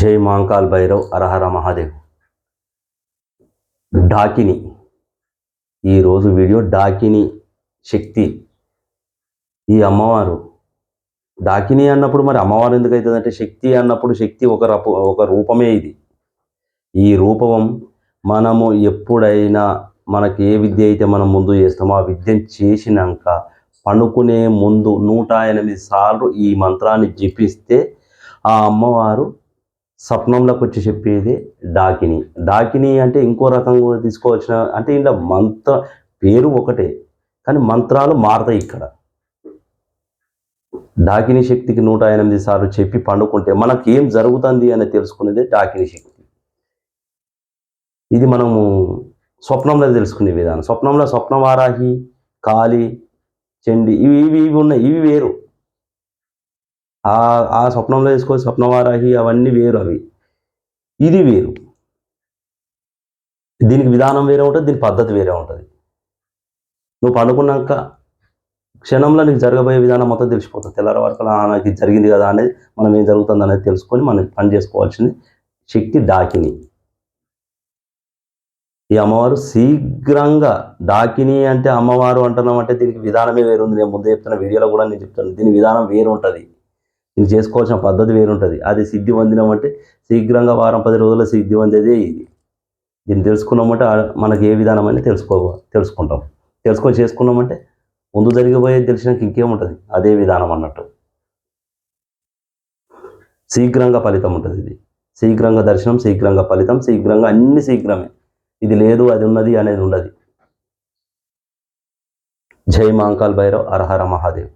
జై మాంకాల్ భైరవ్ అరహర మహాదేవ్. డాకిని. ఈరోజు వీడియో డాకిని శక్తి. ఈ అమ్మవారు. డాకిని అన్నప్పుడు మరి అమ్మవారు ఎందుకు అవుతుంది అంటే శక్తి అన్నప్పుడు శక్తి ఒక రపు ఒక రూపమే ఇది. ఈ రూపం మనము ఎప్పుడైనా మనకి ఏ విద్య అయితే మనం ముందు చేస్తామో ఆ విద్యను చేసినాక పనుకునే ముందు నూట ఎనిమిది సార్లు ఈ మంత్రాన్ని జపిస్తే ఆ అమ్మవారు స్వప్నంలోకి వచ్చి చెప్పేది డాకిని. డాకిని అంటే ఇంకో రకంగా తీసుకోవాల్సిన అంటే ఇలా మంత్ర పేరు ఒకటే కానీ మంత్రాలు మారతాయి ఇక్కడ. డాకిని శక్తికి నూట ఎనిమిది సార్లు చెప్పి పండుకుంటే మనకి ఏం జరుగుతుంది అని తెలుసుకునేది డాకిని శక్తి. ఇది మనము స్వప్నంలో తెలుసుకునే విధానం. స్వప్నంలో స్వప్నవారాహి కాళి చండి ఇవి ఇవి ఇవి ఉన్నాయి. ఇవి వేరు. ఆ ఆ స్వప్నంలో వేసుకో స్వప్నవారాహి అవన్నీ వేరు అవి. ఇది వేరు. దీనికి విధానం వేరే ఉంటుంది దీని పద్ధతి వేరే ఉంటుంది. నువ్వు పడుకున్నాక క్షణంలో నీకు జరగబోయే విధానం మొత్తం తెలిసిపోతుంది. తెల్లారి వరకు నాకు జరిగింది కదా అనేది మనం ఏం జరుగుతుంది అనేది తెలుసుకొని మనం పని చేసుకోవాల్సింది శక్తి డాకిని ఈ అమ్మవారు శీఘ్రంగా డాకిని అంటే అమ్మవారు అంటున్నాం అంటే దీనికి విధానమే వేరుంది నేను ముందు చెప్తున్న వీడియోలో కూడా నేను చెప్తాను దీని విధానం వేరు ఉంటుంది. ఇది చేసుకోవాల్సిన పద్ధతి వేరుంటుంది. అది సిద్ధి పొందినామంటే శీఘ్రంగా వారం పది రోజుల్లో సిద్ధి పొందేదే ఇది. దీన్ని తెలుసుకున్నామంటే మనకి ఏ విధానం అనేది తెలుసుకో తెలుసుకుంటాం. తెలుసుకొని చేసుకున్నామంటే ముందు జరిగిపోయేది తెలిసినాక ఇంకేముంటుంది? అదే విధానం అన్నట్టు. శీఘ్రంగా ఫలితం ఉంటుంది ఇది. శీఘ్రంగా దర్శనం శీఘ్రంగా ఫలితం శీఘ్రంగా అన్ని శీఘ్రమే. ఇది లేదు అది ఉన్నది అనేది ఉండదు. జై మాంకాల్ భైరవ్ అరహర మహాదేవ్.